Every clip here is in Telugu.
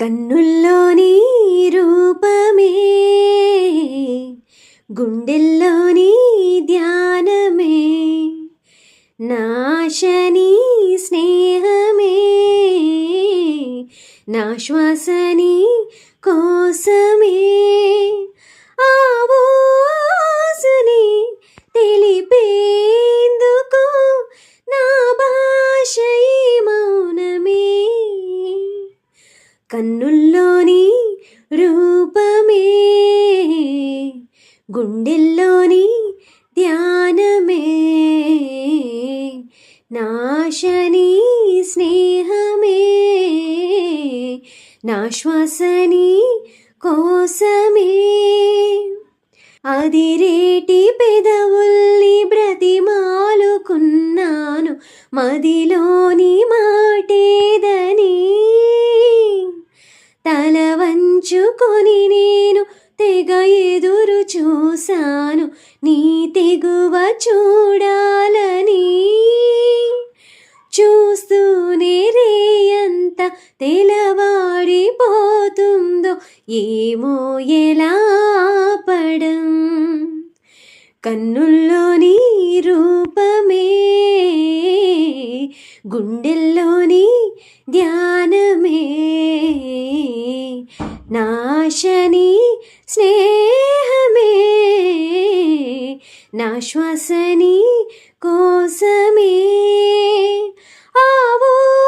కన్నుల్లోని రూపమే గుండెల్లోని ధ్యానమే నాశని స్నేహమే నా శ్వాసని కోసమే. కన్నుల్లోని రూపమే గుండెల్లోని ధ్యానమే. నాశని స్నేహమే నాశ్వాసని కోసమే. అదిరేటి పెదవుల్ని బ్రతిమాలుకున్నాను మదిలోని మాటే వంచుకొని నేను తెగ ఎదురు చూశాను. నీ తెగువ చూడాలని చూస్తూనే రే అంత తెలవాడిపోతుందో ఏమో ఎలా పడం. కన్నుల్లోని రూపమే గుండెల్లోని ధ్యానమే. నాశని స్నేహమే నా శ్వాసని కోసమే. ఆవోసుని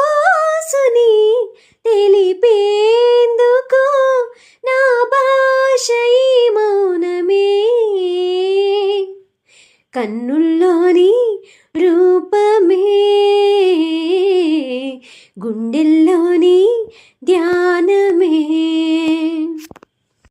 తెలిపేందుకు నా భాష మౌనమే. కన్నుల్లోని రూపమే.